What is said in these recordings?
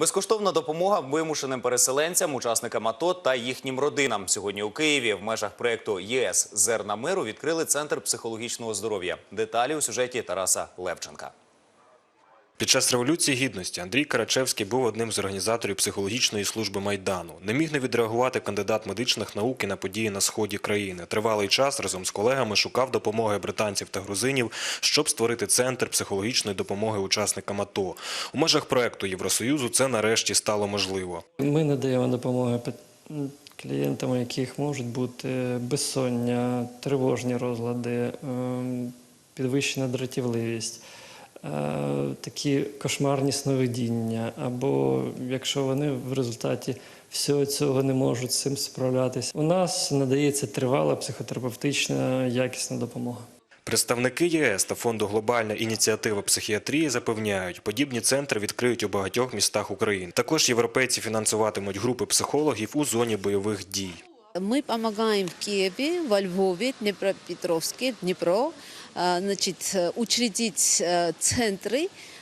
Безкоштовна допомога вимушеним переселенцям, учасникам АТО та їхнім родинам. Сьогодні у Києві в межах проєкту ЄС Зерна миру відкрили центр психологічного здоров'я. Деталі у сюжеті Тараса Левченка. Під час революції гідності Андрій Карачевський був одним з організаторів психологічної служби майдану. Не міг не відреагувати кандидат медичних наук і на події на сході країни. Тривалий час разом з колегами шукав допомоги британців та грузинів, щоб створити центр психологічної допомоги учасникам АТО. У межах проекту Євросоюзу це нарешті стало можливо. Ми надаємо допомогу клієнтам, у яких можуть бути безсоння, тривожні розлади, ем, підвищена дратівливість, е, такі кошмарні сновидіння, або якщо вони в результаті всього цього не можуть з цим справлятися. У нас надається тривала психотерапевтична якісна допомога. Представники ЄС та фонду Глобальна ініціатива психіатрії запевняють, подібні центри відкриють у багатьох містах України. Також європейці фінансуватимуть групи психологів у зоні бойових дій. Мы помогаем в Киеве, во Львове, Днепропетровске, Дніпро, значить, учредити э,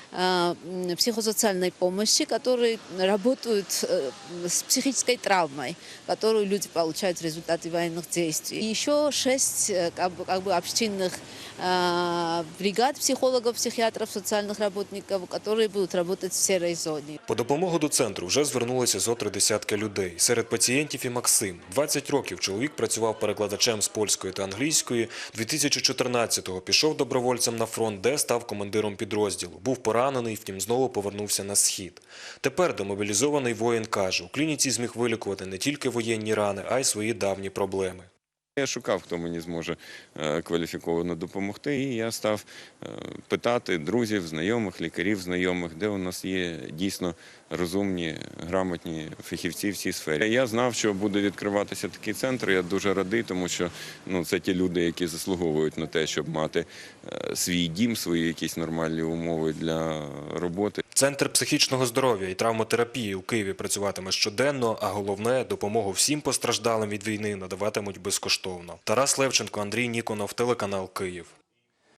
учредить э, центры а, м, психосоциальной помощи, которые работают э, с психической травмой, которую люди получают в результате военных действий. И еще шесть э, как бы, как бы общинных а, бригад психологов, психиатров, социальных работников, которые будут работать в серой зоне. По допомогу до центру вже звернулися зо три десятки людей. Серед пацієнтів і Максим. 20 років чоловік працював перекладачем з польської та англійської. 2014-го пішов добровольцем на фронт, де став командиром підрозділу. Був поранений, втім знову повернувся на схід. Тепер демобілізований воїн каже, у клініці зміг вилікувати не тільки воєнні рани, а й свої давні проблеми. Я шукав, хто мені зможе е, кваліфіковано допомогти, і я став е, питати друзів, знайомих, лікарів, знайомих, де у нас є дійсно розумні, грамотні фахівці в цій сфері. Я знав, що буде відкриватися такий центр. Я дуже радий, тому що ну, це ті люди, які заслуговують на те, щоб мати е, свій дім, свої якісь нормальні умови для роботи. Центр психічного здоров'я і травмотерапії у Києві працюватиме щоденно, а головне допомогу всім постраждалим від війни надаватимуть безкоштовно. Тарас Левченко, Андрій Ніконов, телеканал Київ.